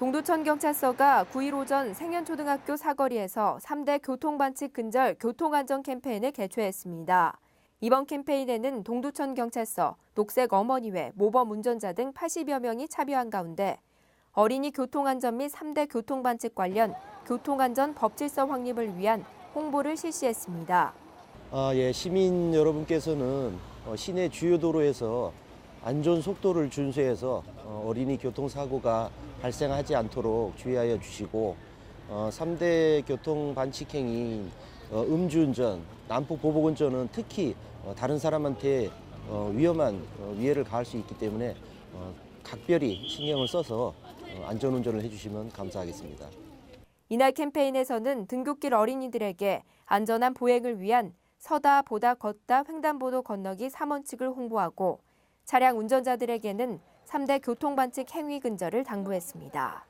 동두천 경찰서가 9일 오전 생현초등학교 사거리에서 3대 교통반칙 근절 교통안전 캠페인을 개최했습니다. 이번 캠페인에는 동두천 경찰서, 녹색 어머니회, 모범 운전자 등 80여 명이 참여한 가운데 어린이 교통안전 및 3대 교통반칙 관련 교통안전 법질서 확립을 위한 홍보를 실시했습니다. 아, 예, 시민 여러분께서는 어, 시내 주요 도로에서 안전 속도를 준수해서 어, 어린이 교통사고가 발생하지 않도록 주의하여 주시고 어, 3대 교통 반칙 행위인 어, 음주운전, 난폭 보복운전은 특히 어, 다른 사람한테 어, 위험한 어, 위해를 가할 수 있기 때문에 어, 각별히 신경을 써서 어, 안전운전을 해주시면 감사하겠습니다. 이날 캠페인에서는 등굣길 어린이들에게 안전한 보행을 위한 서다, 보다, 걷다, 횡단보도 건너기 3원칙을 홍보하고 차량 운전자들에게는 3대 교통반칙 행위 근절을 당부했습니다.